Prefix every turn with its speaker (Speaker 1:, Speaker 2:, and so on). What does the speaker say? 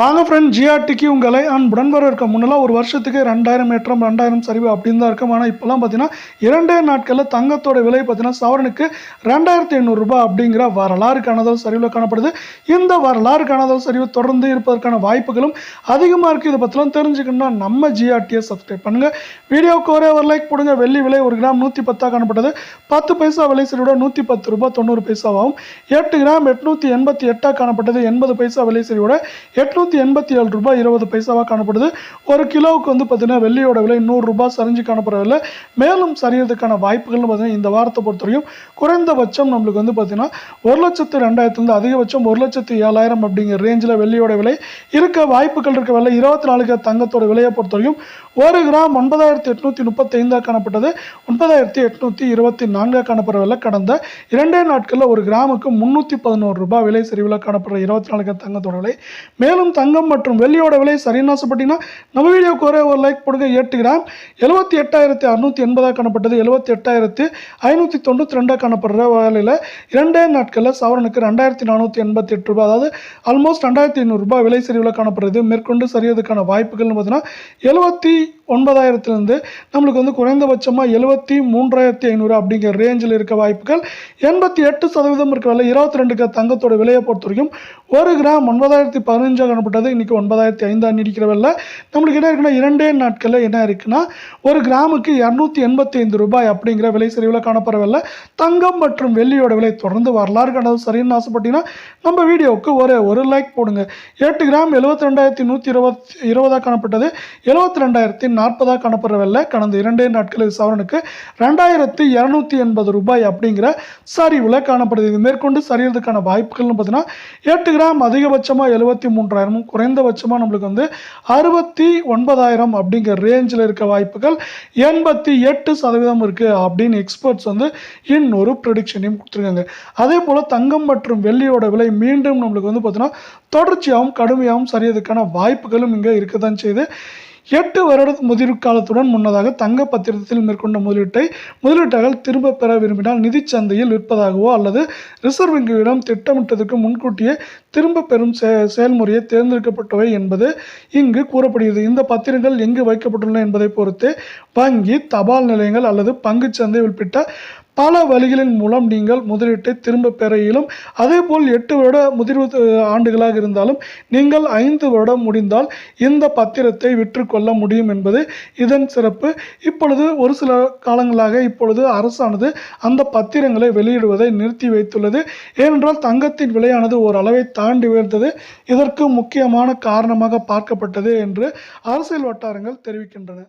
Speaker 1: வாங்க ஃப்ரெண்ட் ஜிஆர்டிக்கு உங்களை அன்புடன் வரவேற்க. முன்னெல்லாம் ஒரு வருஷத்துக்கு ரெண்டாயிரம் ஏற்றம் ரெண்டாயிரம் சரிவு அப்படின்னு தான் இருக்கும். ஆனால் இப்போலாம் பார்த்தீங்கன்னா இரண்டே நாட்களில் தங்கத்தோட விலை பார்த்தீங்கன்னா சவரனுக்கு ரெண்டாயிரத்தி ஐநூறுரூபா அப்படிங்கிற வரலாறு காணாதல் சரிவில் காணப்படுது. இந்த வரலாறு காணாதல் சரிவு தொடர்ந்து இருப்பதற்கான வாய்ப்புகளும் அதிகமாக இருக்குது இதை பற்றிலாம் தெரிஞ்சுக்கணும்னா நம்ம ஜிஆர்டியை சப்ஸ்கிரைப் பண்ணுங்கள் வீடியோவுக்கு ஒரே ஒரு லைக் போடுங்க. வெள்ளி விலை ஒரு கிராம் நூற்றி பத்தாக காணப்பட்டது. பத்து பைசா விலை சரிவோட நூற்றி பத்து ரூபா தொண்ணூறு பைசாவாகும் எட்டு கிராம் எட்நூற்றி எண்பத்தி எட்டாக காணப்பட்டது. எண்பது பைசா விலை சரிவோட எட்நூற்றி எண்பத்தி ஏழு ரூபாய் இருபது பைசாவாக காணப்படுது. ஒரு கிலோவுக்கு வந்து பார்த்தீங்கன்னா வெள்ளியோட விலை நூறுரூபா சரிஞ்சு காணப்படவில்லை மேலும் சரியறதுக்கான வாய்ப்புகள்னு பார்த்தீங்கன்னா இந்த வாரத்தை பொறுத்தவரையும் குறைந்தபட்சம் நம்மளுக்கு வந்து பார்த்தீங்கன்னா ஒரு லட்சத்து ரெண்டாயிரத்துலேருந்து அதிகபட்சம் ஒரு லட்சத்து ஏழாயிரம் அப்படிங்கிற ரேஞ்சில் வெள்ளியோட விலை இருக்க வாய்ப்புகள் இருக்க விலை இருபத்தி நாலுக்கு தங்கத்தோட விலையை பொறுத்தவரையும் ஒரு கிராம் ஒன்பதாயிரத்தி எட்நூற்றி முப்பத்தைந்தாக காணப்பட்டது. ஒன்பதாயிரத்தி எட்நூற்றி இருபத்தி நான்காக காணப்படவில்லை கடந்த இரண்டே நாட்களில் ஒரு கிராமுக்கு முந்நூற்றி பதினோரு ரூபாய் விலை சரிவில் காணப்படுற இருபத்தி நாலு தங்கத்தோட விலை. மேலும் தங்கம் மற்றும் வெள்ளியோட விலை சரின்னு ஆசைப்பட்டீங்கன்னா நம்ம வீடியோக்கு ஒரே ஒரு லைக் போடுங்க எட்டு கிராம் எழுபத்தி எட்டாயிரத்தி அறுநூற்றி எண்பதாக காணப்பட்டது எழுபத்தி எட்டாயிரத்து ஐநூற்றி தொண்ணூற்றி ரெண்டாக காணப்படுற வேலையில் இரண்டே நாட்களில் சவரனுக்கு ரெண்டாயிரத்தி நானூற்றி எண்பத்தி எட்டு ரூபாய். அதாவது ஆல்மோஸ்ட் ரெண்டாயிரத்தி ஐநூறுரூபா விலை சரிவில் காணப்படுறது. மேற்கொண்டு சரியதுக்கான வாய்ப்புகள்னு பார்த்தீங்கன்னா எழுபத்தி ஒன்பதாயிரத்துலேருந்து நம்மளுக்கு வந்து குறைந்தபட்சமாக எழுபத்தி மூன்றாயிரத்தி ஐநூறு அப்படிங்கிற ரேஞ்சில் இருக்க வாய்ப்புகள். எண்பத்தி எட்டு சதவீதம் இருக்க விலை இருபத்தி ரெண்டுக்கு தங்கத்தோட விலையை பொறுத்த வரைக்கும் ஒரு கிராம் ஒன்பதாயிரத்தி பதினஞ்சாக காணப்பட்டது இன்றைக்கி ஒன்பதாயிரத்தி ஐந்தாக நீடிக்கிற விலை. நம்மளுக்கு என்ன இருக்குன்னா இரண்டே நாட்களில் என்ன இருக்குன்னா ஒரு கிராமுக்கு இரநூத்தி எண்பத்தி ஐந்து ரூபாய் அப்படிங்கிற விலை சரிவில் காணப்படவில்லை தங்கம் மற்றும் வெள்ளியோட விலை தொடர்ந்து வரலாறு கண்டது சரின்னு ஆசைப்பட்டீங்கன்னா நம்ம வீடியோவுக்கு ஒரே ஒரு லைக் போடுங்க. எட்டு கிராம் எழுபத்தி ரெண்டாயிரத்தி நூற்றி இருபத்தி இருபதாக காணப்பட்டது. எழுபத்தி ரெண்டாயிரத்தி நாற்பதாக காணப்படுற வெள்ளை கடந்த இரண்டே நாட்களில் சவரனுக்கு ரெண்டாயிரத்தி இரநூத்தி எண்பது ரூபாய் அப்படிங்கிற சரிவில் காணப்படுது. இது மேற்கொண்டு சரியறதுக்கான வாய்ப்புகள்னு பார்த்தீங்கன்னா எட்டு கிராம் அதிகபட்சமாக எழுபத்தி மூன்றாயிரமும் குறைந்தபட்சமாக நம்மளுக்கு வந்து அறுபத்தி ஒன்பதாயிரம் அப்படிங்கிற ரேஞ்சில் இருக்க வாய்ப்புகள் எண்பத்தி எட்டு சதவீதம் இருக்குது அப்படின்னு எக்ஸ்பர்ட்ஸ் வந்து இன்னொரு ப்ரெடிக்ஷனையும் கொடுத்துருக்காங்க. அதே போல் தங்கம் மற்றும் வெள்ளியோட விலை மீண்டும் நம்மளுக்கு வந்து பார்த்தீங்கன்னா தொடர்ச்சியாகவும் கடுமையாகவும் சரியதுக்கான வாய்ப்புகளும் இங்கே இருக்க தான் செய்யுது. எட்டு வருட முதிர் காலத்துடன் முன்னதாக தங்க பத்திரத்தில் மேற்கொண்ட முதலீட்டை முதலீட்டாளர்கள் திரும்ப பெற விரும்பினால் நிதி சந்தையில் விற்பதாகவோ அல்லது ரிசர்வ் வங்கியிடம் திட்டமிட்டதற்கு முன்கூட்டியே திரும்ப பெறும் செ செயல்முறையை தேர்ந்தெடுக்கப்பட்டவை என்பது இங்கு கூறப்படுகிறது. இந்த பத்திரங்கள் எங்கு வைக்கப்பட்டுள்ளன என்பதை பொறுத்து வங்கி தபால் நிலையங்கள் அல்லது பங்குச்சந்தை உள்ளிட்ட பல வழிகளின் மூலம் நீங்கள் முதலீட்டை திரும்ப பெற இயலும் அதேபோல் எட்டு வருட முதிர்வு ஆண்டுகளாக இருந்தாலும் நீங்கள் ஐந்து வருடம் முடிந்தால் இந்த பத்திரத்தை விற்றுக்கொள்ள முடியும் என்பது இதன் சிறப்பு. இப்பொழுது ஒரு சில காலங்களாக இப்பொழுது அரசானது அந்த பத்திரங்களை வெளியிடுவதை நிறுத்தி வைத்துள்ளது. ஏனென்றால் தங்கத்தின் விலையானது ஒரு அளவை தாண்டி உயர்ந்தது. இதற்கு முக்கியமான காரணமாக பார்க்கப்பட்டது என்று அரசியல் வட்டாரங்கள் தெரிவிக்கின்றன.